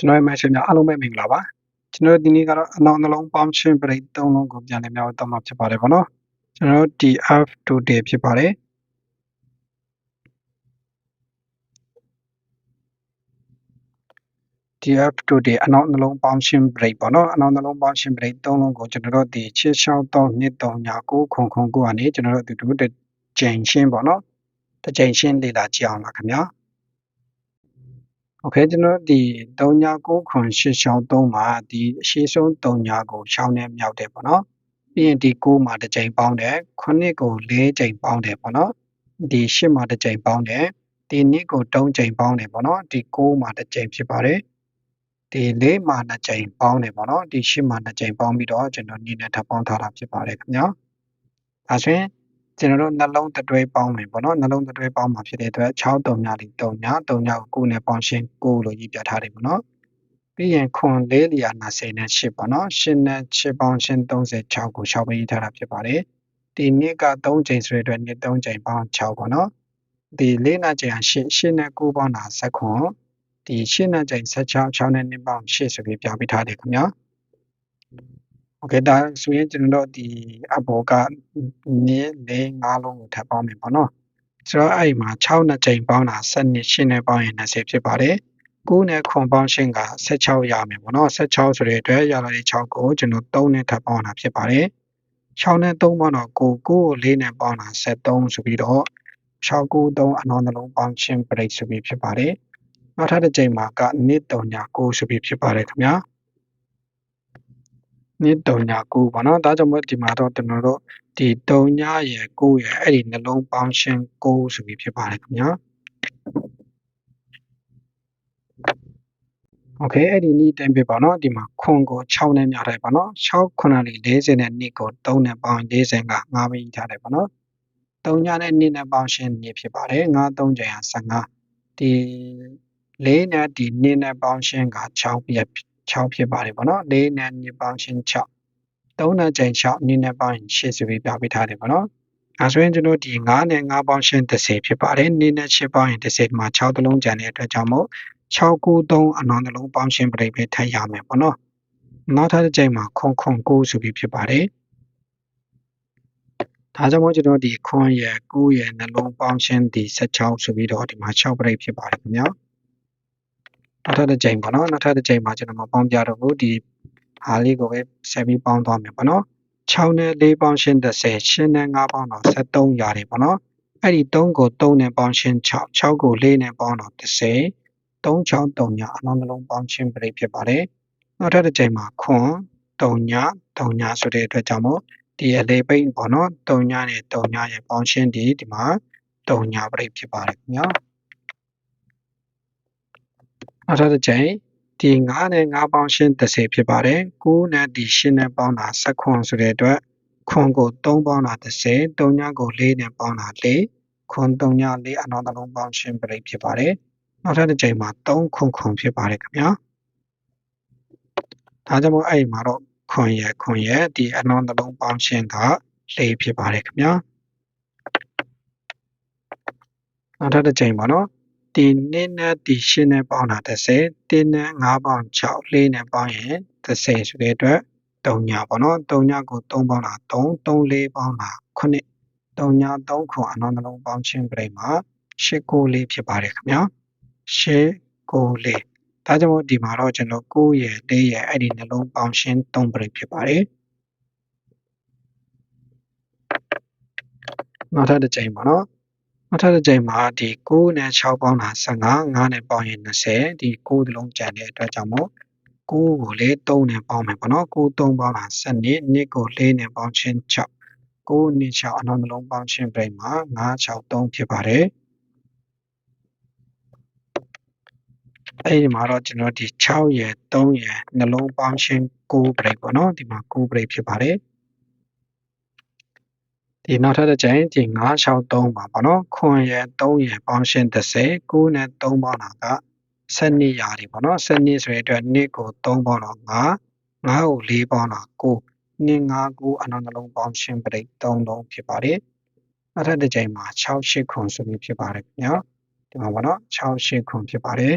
ကျွန်တော်ရဲ့ message များအားလုံးပဲမင်္ဂလာပါကျွန်တော်တို့ဒီနေ့ကတော့အနောက်နှလုံးပေါင်းခြင်းပရိတ်၃လုံးကိုပြန်လည်မြောက်တော့မှာဖြစ်ပါတယ်ဗောနော်ကျွန်တော်တို့ DF today ဖြစ်ပါတယ် DF today အနောက်နှလုံးပေါင်းခြင်းပရိတ်ပေါ့နော်အနောက်နှလုံးပေါင်းခြင်းပရိတ်၃လုံးကိုကျွန်တော်တို့ဒီချစ်ရှောင်းတော့နှစ်တုံညာကိုခုံခုံကိုကနေကျွန်တော်တို့ဒီတို့တစ်ကြိမ်ရှင်းပေါ့နော်တစ်ကြိမ်ရှင်းလေ့လာကြည့်အောင်ပါခင်ဗျာ โอเคကျွန်တော်ဒီ39ခွန်8ရှောင်း3မှာဒီအရှိဆုံး3ကိုရှောင်းနဲ့မြောက်တယ်ပေါ့နော်ပြီးရင်ဒီ9မှာတစ်ကြိမ်ပေါင်းတယ်9ကို4ကြိမ်ပေါင်းတယ်ပေါ့နော်ဒီ10မှာတစ်ကြိမ်ပေါင်းတယ်ဒီ2ကို3ကြိမ်ပေါင်းတယ်ပေါ့နော်ဒီ9မှာတစ်ကြိမ်ဖြစ်ပါတယ်ဒီ4မှာ2ကြိမ်ပေါင်းတယ်ပေါ့နော်ဒီ10မှာ2ကြိမ်ပေါင်းပြီးတော့ကျွန်တော်နည်းနဲ့ထပ်ပေါင်းထားတာဖြစ်ပါတယ်ခင်ဗျာဒါဆိုရင် ကျွန်တော်တို့နှလုံးတတွဲပေါင်းမယ်ပေါ့နော်နှလုံးတတွဲပေါင်းမှာဖြစ်တဲ့အတွက်6တုံညာလီတုံညာတုံညာကို9နဲ့ပေါင်းရှင်း9လို့ရေးပြထားတယ်ပေါ့နော်ပြီးရင်ခွန်4လီယာ20နဲ့8ပေါ့နော်8နဲ့8ပေါင်းရှင်း36ကို6ပဲရေးထားတာဖြစ်ပါတယ်ဒီနှစ်က3ချိန်ဆိုတဲ့အတွက်နှစ်3ချိန်ပေါင်း6ပေါ့နော်ဒီ4နဲ့ချိန်8 8နဲ့9ပေါင်းတာ7ခွန်ဒီ8နဲ့ချိန်16 6နဲ့2ပေါင်း8ဆိုပြီးပြပေးထားတယ်ခင်ဗျာ โอเคဒါဆိုရင်ကျွန်တော်တို့ဒီအဘောကနည်းလေး၅လုံးကိုထပ်ပေါင်းမယ်ပေါ့နော်ဆိုတော့အဲ့ဒီမှာ6နဲ့ချိန်ပေါင်းတာ7နဲ့8နဲ့ပေါင်းရင်20ဖြစ်ပါတယ်9နဲ့ခွန်ပေါင်းရှင်းက16ရမယ်ပေါ့နော်16ဆိုတဲ့အတွက်ရလာတဲ့6ကိုကျွန်တော်3နဲ့ထပ်ပေါင်းတာဖြစ်ပါတယ်6နဲ့3ပေါင်းတော့9 9ကို4နဲ့ပေါင်းတာ73ဆိုပြီးတော့6 9 3အနောက်နှလုံးပေါင်းရှင်း break ဆိုပြီးဖြစ်ပါတယ်နောက်ထပ်တစ်ချိန်မှာက1 3ည9ဆိုပြီးဖြစ်ပါတယ်ခင်ဗျာ 2399ပေါ့နော်ဒါကြောင့်မို့ဒီမှာတော့ကျွန်တော်တို့ဒီ39ရယ်9ရယ်အဲ့ဒီနှလုံးပေါင်းရှင်9ဆိုပြီးဖြစ်ပါတယ်ခင်ဗျာ Okay အဲ့ဒီနေ့တိုင်းပြပါနော်ဒီမှာခွန်ကို6နဲ့မြထားပါနော်6ခွန်နဲ့40နဲ့2ကို3နဲ့ပေါင်း40က5ပြီးထားတယ်ပါနော်3ညနဲ့2နဲ့ပေါင်းရှင်2ဖြစ်ပါတယ်5 3ကြိမ်15ဒီ4နဲ့ဒီ2နဲ့ပေါင်းရှင်က6ပြည့် 6ဖြစ်ပါတယ်ပေါ့နော်4နဲ့2ပေါင်းရှင်း6 3နဲ့ချိန်6 2နဲ့ပေါင်းရင်8ဆိုပြီးပြပေးထားတယ်ပေါ့နော်အဲဆိုရင်ကျွန်တော်ဒီ9နဲ့9ပေါင်းရှင်း30ဖြစ်ပါတယ်2နဲ့8ပေါင်းရင်30ဒီမှာ6တလုံးကျန်တဲ့အတွက်ကြောင့်မို့693အနောင်နှလုံးပေါင်းရှင်းပြိပဲထပ်ရမယ်ပေါ့နော်နောက်ထပ်တစ်ချိန်မှာခွန်ခွန်9ဆိုပြီးဖြစ်ပါတယ်ဒါကြောင့်မို့ကျွန်တော်ဒီခွန်ရယ်9ရယ်နှလုံးပေါင်းရှင်းဒီ16ဆိုပြီးတော့ဒီမှာ6ပြိဖြစ်ပါတယ်ခင်ဗျာ နောက်ထပ်တစ်ချိန်ပေါ့နော်နောက်ထပ်တစ်ချိန်မှာကျွန်တော်မပေါင်းပြတော့ဘူးဒီဟာလေးကိုပဲဆက်ပြီးပေါင်းသွားမယ်ပေါ့နော်6နဲ့4ပေါင်းရှင်း30 8နဲ့5ပေါင်းတော့73ရတယ်ပေါ့နော်အဲ့ဒီ3ကို3နဲ့ပေါင်းရှင်း6 6ကို4နဲ့ပေါင်းတော့30 363ညအလုံးလုံးပေါင်းရှင်းပြိဖြစ်ပါတယ်နောက်ထပ်တစ်ချိန်မှာခွန်3ည3ညဆိုတဲ့အတွက်ကြောင့်မို့ဒီအလေးပိတ်ပေါ့နော်3ညနဲ့3ညရဲ့ပေါင်းရှင်းဒီဒီမှာ3ညပြိဖြစ်ပါတယ်ခင်ဗျာ နောက်ထပ်တစ်ချိန်ဒီ9နဲ့9ပေါင်းရှင်း30ဖြစ်ပါတယ်9နဲ့ဒီ10နဲ့ပေါင်းတာ7ခွန်ဆိုတဲ့အတွက်ခွန်ကို3ပေါင်းတာ30 3ညကို4နဲ့ပေါင်းတာ4ခွန်3ည4အနောက်တစ်လုံးပေါင်းရှင်းပြိဖြစ်ပါတယ်နောက်ထပ်တစ်ချိန်မှာ3ခွန်ခွန်ဖြစ်ပါတယ်ခင်ဗျာဒါကြောင့်မို့အဲ့မှာတော့ခွန်ရခွန်ရဒီအနောက်တစ်လုံးပေါင်းရှင်းက4ဖြစ်ပါတယ်ခင်ဗျာနောက်ထပ်တစ်ချိန်ပါနော် ဒီနှစ်နဲ့ဒီရှင်းနဲ့ပေါင်းတာ30တင်းနဲ့5ပေါင်း6 4နဲ့ပေါင်းရင်30ဆိုတဲ့အတွက်3ညပေါ့နော်3ညကို3ပေါင်းတာ3 3 4ပေါင်းတာ9 3ည3ခွန်အနောက်နှလုံးပေါင်းခြင်းပြိမှာ8 9 4ဖြစ်ပါတယ်ခင်ဗျာ8 9 4ဒါကြောင့်ဒီမှာတော့ကျွန်တော်9ရယ်4ရယ်အဲ့ဒီနှလုံးပေါင်းရှင်း3ပြိဖြစ်ပါတယ်နောက်ထပ်တစ်ချိန်ပေါ့နော် နောက်ထပ်တစ်ကြိမ်မှာဒီ9နဲ့6ပေါင်းတာ15 9နဲ့ပေါင်းရင်20ဒီ9တလုံးကျန်တဲ့အတွက်ကြောင့်မို့9ကိုလေ3နဲ့ပေါင်းမယ်ပေါ့နော်9 3ပေါင်းတာ12နှစ်ကို4နဲ့ပေါင်းချင်း6 9နှစ်6အနောက်နှလုံးပေါင်းချင်းပြိမှာ9 6 3ဖြစ်ပါတယ်အဲ့ဒီမှာတော့ကျွန်တော်ဒီ6ရယ်3ရယ်နှလုံးပေါင်းချင်း9ပြိပေါ့နော်ဒီမှာ9ပြိဖြစ်ပါတယ် ဒီနောက်ထပ်တစ်ချိန်ဒီ963ပါပေါ့နော်ခွန်ရယ်3ရယ်ပေါင်းရှင်း30 9နဲ့3ပေါင်းတာက12ရာတွေပေါ့နော်12ဆိုတဲ့အတွက်2ကို3ပေါင်းတော့9 9ကို4ပေါင်းတော့9 2 5 9အနောက်နှလုံးပေါင်းရှင်းပရိတ်3လုံးဖြစ်ပါတယ်နောက်ထပ်တစ်ချိန်မှာ6 8ခွန်ဆိုပြီးဖြစ်ပါတယ်ခင်ဗျာဒီမှာပေါ့နော်6 8ခွန်ဖြစ်ပါတယ်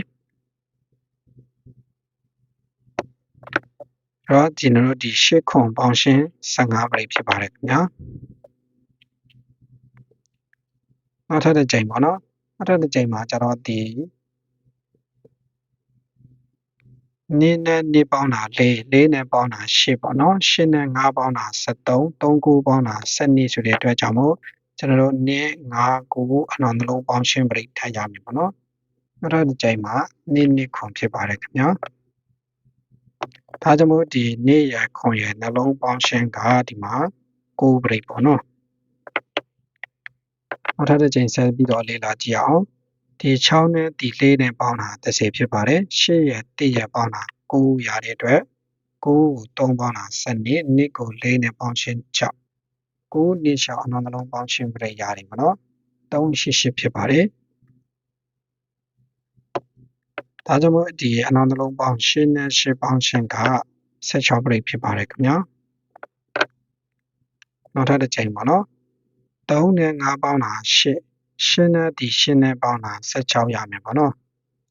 တော့ကျွန်တော်တို့ဒီရှစ်ခွန်ပေါင်းရှင်း15ပရိတ်ဖြစ်ပါတယ်ခင်ဗျာ နောက်ထပ်တစ်ကြိမ်ပေါ့နော်နောက်ထပ်တစ်ကြိမ်မှာကျတော့ဒီနင်းနဲ့နေပေါင်းတာ၄၄နဲ့ပေါင်းတာ၈ပေါ့နော်၈နဲ့၅ပေါင်းတာ73 3 9ပေါင်းတာ12ဆိုတဲ့အတွက်ကြောင့်မို့ကျွန်တော်တို့နင်း၅9အနောက်နှလုံးပေါင်းရှင်းပရိတ်ထပ်ရမယ်ပေါ့နော်နောက်ထပ်တစ်ကြိမ်မှာနင်းနစ်ခွန်ဖြစ်ပါတယ်ခင်ဗျာဒါကြောင့်မို့ဒီနေ့ရခွန်ရနှလုံးပေါင်းရှင်းကဒီမှာ9ပရိတ်ပေါ့နော် နောက်ထပ်တစ်ကြိမ်ဆက်ပြီးတော့လေ့လာကြည့်အောင်ဒီ6နဲ့ဒီ4နဲ့ပေါင်းတာ30ဖြစ်ပါတယ်8ရ1ရပေါင်းတာ9ရတဲ့အတွက်9ကို3ပေါင်းတာ12နှစ်ကို4နဲ့ပေါင်းရှင်း6 9နှစ်ရှောက်အနောက်နှလုံးပေါင်းရှင်းပြရရတယ်မနော်388ဖြစ်ပါတယ်ဒါကြောင့်မို့ဒီအနောက်နှလုံးပေါင်းရှင်းနဲ့ရှင်းပေါင်းရှင်းက16ပြိဖြစ်ပါတယ်ခင်ဗျာနောက်ထပ်တစ်ချိန်ပါနော် 3နဲ့5ပေါင်းတာ8ရှင်းနဲ့ဒီရှင်းနဲ့ပေါင်းတာ16ရမယ်ပေါ့နော်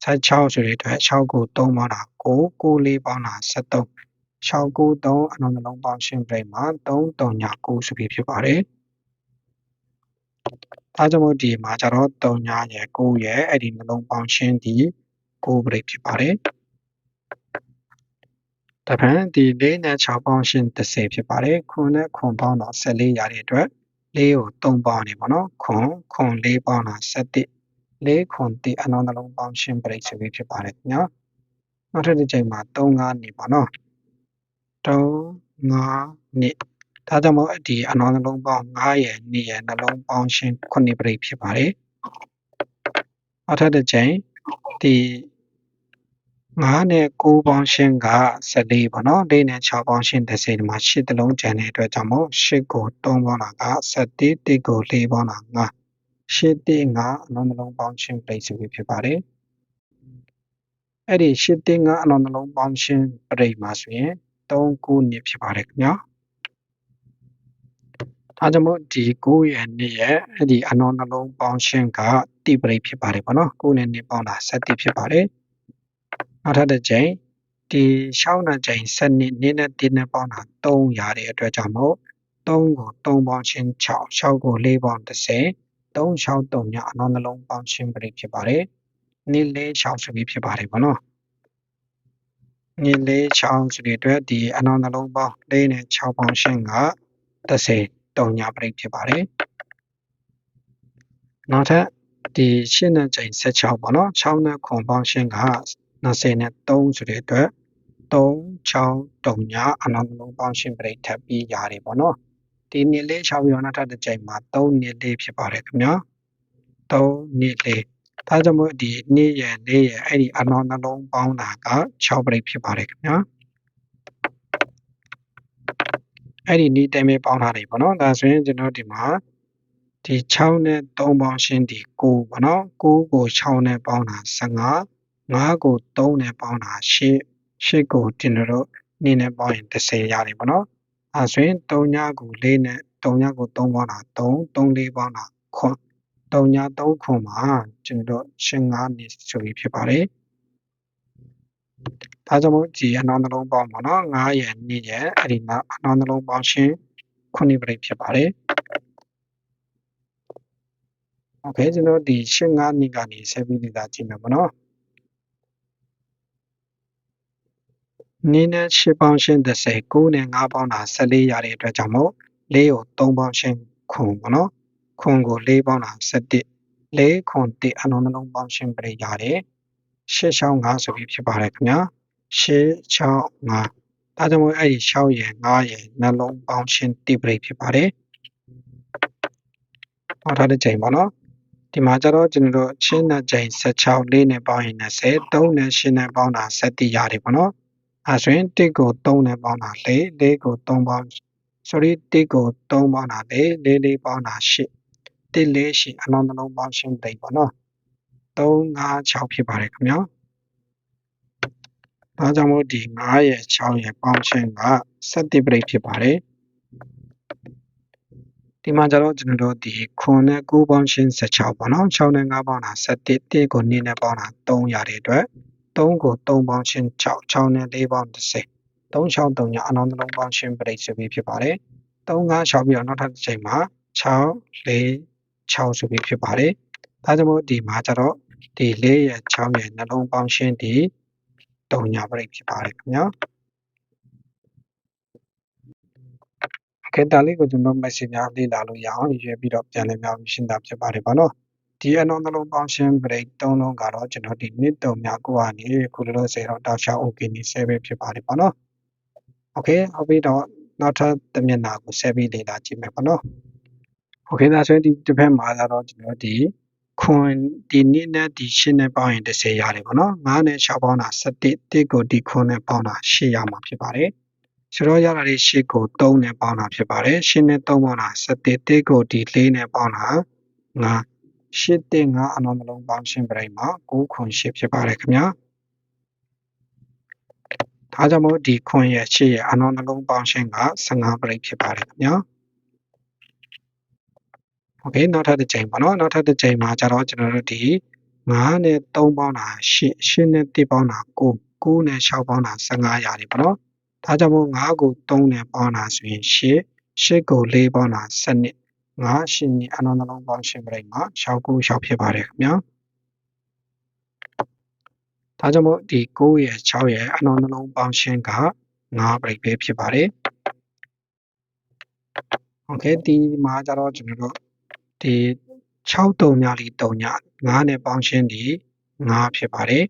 16ဆိုတဲ့အတွက်6ကို3ပေါင်းတာ9 9 4ပေါင်းတာ73 6 9 3အနောက်နှလုံးပေါင်းရှင်းပြိမှာ3 3ည9ဆိုပြီးဖြစ်ပါတယ်ဒါကြောင့်မို့ဒီမှာကျတော့3ညရယ်9ရယ်အဲ့ဒီနှလုံးပေါင်းရှင်းဒီ9ပြိဖြစ်ပါတယ်တပံဒီ၄နဲ့6ပေါင်းရှင်း30ဖြစ်ပါတယ်ခွန်နဲ့ခွန်ပေါင်းတော့14ရတဲ့အတွက် ၄ကို3ပေါင်းနေပါတော့ခွန်ခွန်၄ပေါင်းတာ7၄ခွန်တိအနောက်နှလုံးပေါင်းရှင်းပရိဆိုပြီးဖြစ်ပါတယ်ခင်ဗျာနောက်ထပ်တစ်ချိန်မှာ3 5နေပါတော့3 5နေဒါကြောင့်မို့ဒီအနောက်နှလုံးပေါင်း9ရယ်2ရယ်နှလုံးပေါင်းရှင်း9ပရိဖြစ်ပါတယ်နောက်ထပ်တစ်ချိန်ဒီ 9နဲ့9ပေါင်းရှင်းက14ပေါ့နော်4နဲ့6ပေါင်းရှင်း30ဒီမှာ8တလုံးကျန်တဲ့အတွက်ကြောင့်မို့8ကို3ပေါင်းတာက17 1ကို4ပေါင်းတာ9 8 1 5အလုံးနှလုံးပေါင်းရှင်း place ဆိုပြီးဖြစ်ပါတယ်အဲ့ဒီ8 1 5အလုံးနှလုံးပေါင်းရှင်းပရိမှာဆိုရင်3 9နှစ်ဖြစ်ပါတယ်ခင်ဗျာဒါကြောင့်မို့ဒီ9ရဲ့2ရဲ့အဲ့ဒီအလုံးနှလုံးပေါင်းရှင်းကတိပရိဖြစ်ပါတယ်ပေါ့နော်9နဲ့2ပေါင်းတာ7ဖြစ်ပါတယ် နောက်ထပ်တစ်ကြိမ်ဒီ6နှစ်ကြိမ်7နှစ်နည်းနဲ့တင်းနဲ့ပေါင်းတာ3ရတဲ့အတွက်ကြောင့်မို့3ကို3ပေါင်းချင်း6 6ကို4ပေါင်း30 3 6 3ညအနောက်နှလုံးပေါင်းချင်းပြိဖြစ်ပါတယ်နည်းလေး6ဆိုပြီးဖြစ်ပါတယ်ဗောနော်နည်းလေး6ဆိုတဲ့အတွက်ဒီအနောက်နှလုံးပေါင်း4နဲ့6ပေါင်းချင်းက30 3ညပြိဖြစ်ပါတယ်နောက်ထပ်ဒီ8နဲ့ချိန်16ပေါ့နော်6နဲ့ခွန်ပေါင်းရှင်းက 20နဲ့3ဆိုတဲ့အတွက်3 6 3ညအနောက်လုံးပေါင်းရှင်းပြိထပ်ပြီးရတယ်ပေါ့နော်ဒီနှစ်လေး6ပြီးတော့နောက်ထပ်တစ်ချိန်မှာ3နှစ်လေးဖြစ်ပါတယ်ခင်ဗျာ3နှစ်လေးဒါကြောင့်မို့ဒီနှစ်ရယ်လေးရယ်အဲ့ဒီအနောက်နှလုံးပေါင်းတာက6ပြိဖြစ်ပါတယ်ခင်ဗျာအဲ့ဒီနီးတိုင်ပဲပေါင်းထားတယ်ပေါ့နော်ဒါဆိုရင်ကျွန်တော်ဒီမှာဒီ6နဲ့3ပေါင်းရှင်းဒီ9ပေါ့နော်9ကို6နဲ့ပေါင်းတာ15 9ကို3နဲ့ပေါင်းတာ10 10ကိုကျွန်တော်တို့2နဲ့ပေါင်းရင်30ရတယ်ပေါ့နော်။အဲဆိုရင်3ညကို4နဲ့3ညကို3ပေါင်းတာ3 3 4ပေါင်းတာခွန်3ည3ခွန်မှာကျွန်တော်တို့15နေဆိုပြီးဖြစ်ပါတယ်။ဒါကြောင့်မို့ဒီအနောက်နှလုံးပေါင်းပေါ့နော်9ရဲ့2ရဲ့အဲ့ဒီမှာအနောက်နှလုံးပေါင်းရှင်9ပြိဖြစ်ပါတယ်။ OK ကျွန်တော်ဒီ15မိနစ်ကနေ7မိနစ်သာကြည့်မယ်ပေါ့နော် နင်းနဲ့8ပေါင်းရှင်း30 9နဲ့5ပေါင်းတာ14ရတဲ့အတွက်ကြောင့်မို့4ကို3ပေါင်းရှင်းခွန်ပေါ့နော်ခွန်ကို4ပေါင်းတာ17 4ခွန်1အလုံးနှလုံးပေါင်းရှင်းပြရတယ်8ရှောင်း5ဆိုပြီးဖြစ်ပါတယ်ခင်ဗျာ8 6 5ဒါကြောင့်မို့အဲ့ဒီ6ရယ်5ရယ်နှလုံးပေါင်းရှင်းတိပရိဖြစ်ပါတယ်ဟောထားတဲ့ချိန်ပေါ့နော်ဒီမှာကျတော့ကျွန်တော်တို့ချင်းနဲ့ချိန်16လေးနဲ့ပေါင်းရင်20 3နဲ့8နဲ့ပေါင်းတာ7ရတယ်ပေါ့နော် အဲဆိုရင်1ကို3နဲ့ပေါင်းတာ4 4ကို3ပေါင်း sorry 1ကို3ပေါင်းတာ4 4 4ပေါင်းတာ8 1 4 8အနောက်နှလုံးပေါင်းရှင်းတိတ်ပေါ့နော်3 5 6ဖြစ်ပါတယ်ခင်ဗျာဒါကြောင့်မို့ဒီ9ရဲ့6ရဲ့ပေါင်းရှင်းက7ပြိတ်ဖြစ်ပါတယ်ဒီမှာကျတော့ကျွန်တော်တို့ဒီခွန်နဲ့9ပေါင်းရှင်း16ပေါ့နော်6နဲ့9ပေါင်းတာ7 1ကို2နဲ့ပေါင်းတာ3ရတဲ့အတွက် 3ကို3ပေါင်းရှင်း6 6နဲ့4ပေါင်း30 363ညအနောင်နှလုံးပေါင်းရှင်းပရိတ်ဆိုပြီးဖြစ်ပါတယ်35ပြီးတော့နောက်ထပ်တစ်ချိန်မှာ6 4 6ဆိုပြီးဖြစ်ပါတယ်ဒါကြောင့်မို့ဒီမှာကျတော့ဒီ4ရဲ့6ရဲ့နှလုံးပေါင်းရှင်းဒီ3ညပရိတ်ဖြစ်ပါတယ်ခင်ဗျာခေတ္တလေးကိုကျွန်တော် message များလေ့လာလို့ရအောင်ရွေးပြီးတော့ပြန်လည်များရှင်းတာဖြစ်ပါတယ်ပေါ့နော် ဒီအနှောင်းနှလုံးပေါင်းရှင်း break ၃လုံးကတော့ကျွန်တော်ဒီနှစ်တုံများကိုကနေခုလိုလိုဆယ်တော့တောက်ချောက် okay နေဆဲပဲဖြစ်ပါတယ်ပေါ့နော် okay ဟုတ်ပြီတော့နောက်ထပ်တစ်မျက်နှာကိုဆက်ပြီးလေ့လာကြည့်မယ်ပေါ့နော် okay ဒါဆိုရင်ဒီတစ်ဖက်မှာတော့ကျွန်တော်ဒီခွန်ဒီနှစ်နဲ့ဒီရှင်းနဲ့ပေါင်းရင်30ရတယ်ပေါ့နော်9နဲ့6ပေါင်းတာ17တစ်ကိုဒီခွန်နဲ့ပေါင်းတာ8ရမှာဖြစ်ပါတယ်ဆိုတော့ရတာလေး8ကို3နဲ့ပေါင်းတာဖြစ်ပါတယ်8နဲ့3ပေါင်းတာ17တစ်ကိုဒီ4နဲ့ပေါင်းတာ9 8တဲ့9အနောက်နှလုံးပေါင်းရှင်းပြိုင်မှာ9ခွန်8ဖြစ်ပါတယ်ခင်ဗျာဒါကြောင့်မို့ဒီခွန်ရဲ့8ရဲ့အနောက်နှလုံးပေါင်းရှင်းက15ပြိုင်ဖြစ်ပါတယ်ခင်ဗျာโอเคနောက်ထပ်တစ်ချိန်ပါနော်နောက်ထပ်တစ်ချိန်မှာကျတော့ကျွန်တော်တို့ဒီ9နဲ့3ပေါင်းတာ8 8နဲ့1ပေါင်းတာ9 9နဲ့6ပေါင်းတာ15ရာတွေပေါ့နော်ဒါကြောင့်မို့9ကို3နဲ့ပေါင်းတာဆိုရင်8 8ကို4ပေါင်းတာ7 5ရှင်ကြီးအနောနှလုံးပေါင်းရှင်ပရိတ်မှာ6ခု6ဖြစ်ပါတယ်ခင်ဗျာဒါကြောင့်မို့ဒီ9ရဲ့6ရဲ့အနောနှလုံးပေါင်းရှင်က9ပရိတ်ပဲဖြစ်ပါတယ်โอเคဒီမှာကျတော့ကျွန်တော်တို့ဒီ6တုံညလီ3ည9နဲ့ပေါင်းရှင်ဒီ9ဖြစ်ပါတယ်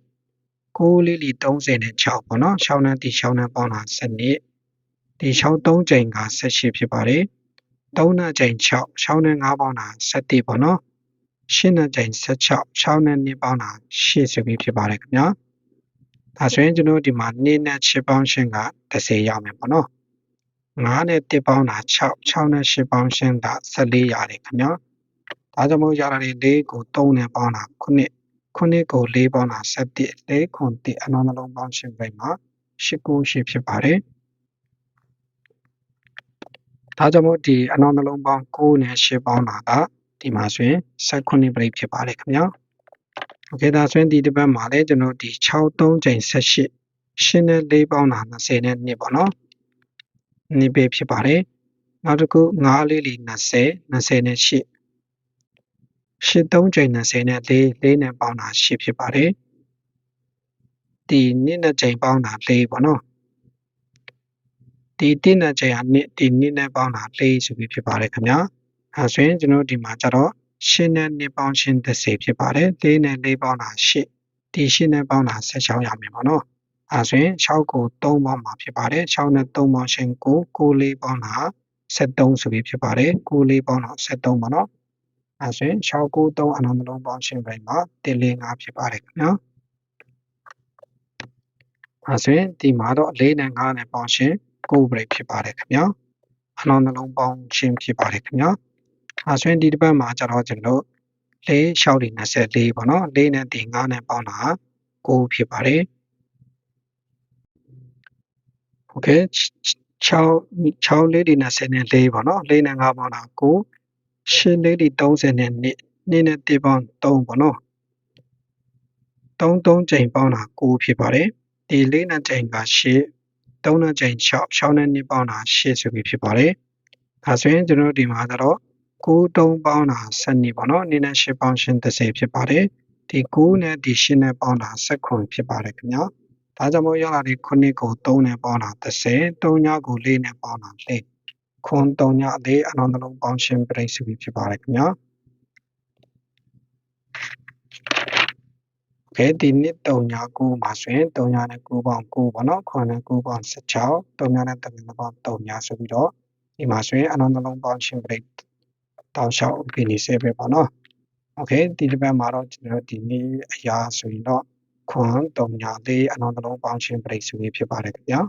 6လေးလီ30နဲ့6ပေါ့နော်6နဲ့ဒီ6နဲ့ပေါင်းတာ7နှစ်ဒီ6 3ချိန်က18ဖြစ်ပါတယ် 3နဲ့ချိန်6 6နဲ့5ပေါင်းတာ17ပေါ့နော်8နဲ့ချိန်16 6နဲ့2ပေါင်းတာ8ဆိုပြီးဖြစ်ပါတယ်ခင်ဗျာဒါဆိုရင်ကျွန်တော်ဒီမှာ2နဲ့6ပေါင်းရှင်းက30ရောက်မယ်ပေါ့နော်9နဲ့1ပေါင်းတာ6 6နဲ့8ပေါင်းရှင်းတာ14ရတယ်ခင်ဗျာဒါကြောင့်မို့ရတာလေး4ကို3နဲ့ပေါင်းတာ9 9ကို4ပေါင်းတာ17 4ခွန်1အနောက်နှလုံးပေါင်းရှင်းပြိုင်မှာ8ကို8ဖြစ်ပါတယ် ဒါကြောင့်မို့ဒီအနောက်နှလုံးပေါင်း9နဲ့10ပေါင်းတာကဒီမှာဆိုရင်18ပြိဖြစ်ပါတယ်ခင်ဗျာโอเคဒါဆိုရင်ဒီတစ်ပတ်မှာလည်းကျွန်တော်ဒီ6 3ချိန်18 10နဲ့4ပေါင်းတာ20နဲ့2ပေါ့နော်2ပဲဖြစ်ပါတယ်နောက်တစ်ခု9လေးလီ20 20နဲ့8 8 3ချိန်20နဲ့4 4နဲ့ပေါင်းတာ8ဖြစ်ပါတယ်ဒီ2နဲ့ချိန်ပေါင်းတာ4ပေါ့နော် ဒီ1နဲ့ချိန်ဟာနှစ်ဒီနှစ်နဲ့ပေါင်းတာ4ဆိုပြီးဖြစ်ပါတယ်ခင်ဗျာအဲဆိုရင်ကျွန်တော်ဒီမှာကျတော့8နဲ့2ပေါင်းရှင်း30ဖြစ်ပါတယ်4နဲ့4ပေါင်းတာ8ဒီ8နဲ့ပေါင်းတာ16ရမယ်ပေါ့နော်အဲဆိုရင်6ကို3ပေါင်းမှာဖြစ်ပါတယ်6နဲ့3ပေါင်းရှင်း9 9 4ပေါင်းတာ73ဆိုပြီးဖြစ်ပါတယ်9 4ပေါင်းတာ73ပေါ့နော်အဲဆိုရင်6 9 3အနောက်နှလုံးပေါင်းရှင်းပိုင်းမှာ1 4 5ဖြစ်ပါတယ်ခင်ဗျာအဲဆိုရင်ဒီမှာတော့4နဲ့5နဲ့ပေါင်းရှင်း ကိုယ်ဘရိတ်ဖြစ်ပါတယ်ခင်ဗျာအနောက်နှလုံးပေါင်းခြင်းဖြစ်ပါတယ်ခင်ဗျာအဲဆိုရင်ဒီတစ်ပတ်မှာကျတော့ကျွန်တော်၄ရှောက်ဒီ24ပေါ့နော်၄နဲ့ဒီ9နဲ့ပေါင်းတာ9ဖြစ်ပါတယ်โอเค6 6လေးဒီ24ပေါ့နော်၄နဲ့5ပေါင်းတာ9 8လေးဒီ30နဲ့2 2နဲ့1ပေါင်း3ပေါ့နော်3 3ချိန်ပေါင်းတာ9ဖြစ်ပါတယ်ဒီ၄နဲ့ချိန်က8 3နဲ့ချိန်6 6နဲ့2ပေါင်းတာ8ဆိုပြီးဖြစ်ပါတယ်။ဒါဆိုရင်ကျွန်တော်ဒီမှာကတော့9 3ပေါင်းတာ12ပေါ့နော်။2နဲ့8ပေါင်းရှင်း30ဖြစ်ပါတယ်။ဒီ9နဲ့ဒီ8နဲ့ပေါင်းတာ19ဖြစ်ပါတယ်ခင်ဗျာ။ဒါကြောင့်မို့ရလာဒီ9ကို3နဲ့ပေါင်းတာ30 3ညကို4နဲ့ပေါင်းတာ4ခွန်3ည4အနောက်နှလုံးပေါင်းရှင်းပြိဆိုပြီးဖြစ်ပါတယ်ခင်ဗျာ။ ကဲဒီနှစ်39မှာဆိုရင်3နဲ့9ပေါင်း9ပေါ့နော်9နဲ့9ပေါင်း16 3နဲ့3နဲ့ပေါင်း3ဆိုပြီးတော့ဒီမှာဆိုရင်အနောက်နှလုံးပေါင်းရှင်း break တောင်းလျှောက်ပြီးနေစေပဲပေါ့နော်โอเคဒီတစ်ပတ်မှာတော့ကျွန်တော်ဒီနေ့အရာဆိုရင်တော့ခွန်3ညလေးအနောက်နှလုံးပေါင်းရှင်း break ဆိုပြီးဖြစ်ပါတယ်ခင်ဗျာ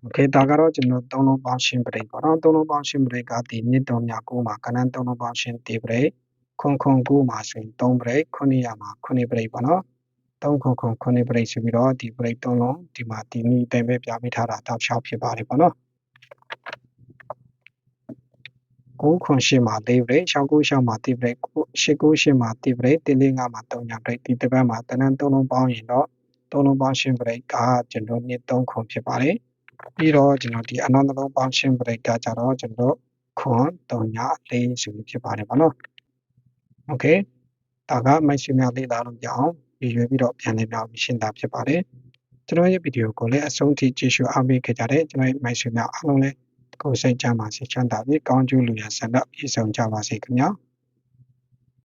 โอเคဒါကတော့ကျွန်တော်သုံးလုံးပေါင်းရှင်း break ပေါ့နော်သုံးလုံးပေါင်းရှင်း break ကဒီနှစ်3ည9မှာကဏ္ဍသုံးလုံးပေါင်းရှင်းတေး break ခွန်ခွန်9မှာဆိုရင်3 break 900မှာ9 break ပေါ့နော်3ခွန်ခွန်9 break ဆိုပြီးတော့ဒီ break 3လုံးဒီမှာဒီနည်းတိုင်ပဲပြပေးထားတာတောက်လျှောက်ဖြစ်ပါတယ်ပေါ့နော်9ခွန်8မှာ4 break 6 9 6မှာ3 break 8 9 8မှာ3 break 3 4 5မှာ3 break ဒီတစ်ပတ်မှာတနန်း3လုံးပေါင်းရင်တော့သုံးလုံးပေါင်းရှင်း break ကကျွန်တော်နှစ်3ခွန်ဖြစ်ပါတယ်ပြီးတော့ကျွန်တော်ဒီအနောက်နှလုံးပေါင်းရှင်း break ကကြတော့ကျွန်တော်ခွန်3ည4ဆိုပြီးဖြစ်ပါတယ်ဗောနော် โอเคဒါကမိုက်ဆွေများလေ့လာလို့ရအောင်ရည်ရွယ်ပြီးတော့ပြန်လည်ပြောင်းရှင်းတာဖြစ်ပါတယ်ကျွန်တော်ရဲ့ဗီဒီယိုကိုလည်းအဆုံးထိကြည့်ရှုအားပေးခဲ့ကြတဲ့ကျွန်တော်ရဲ့မိုက်ဆွေများအားလုံးလည်းကိုယ်စိတ်ချမ်းပါစေချမ်းသာပြီးကောင်းကျိုးလူရဆန္ဒပြည့်စုံကြပါစေခင်ဗျာ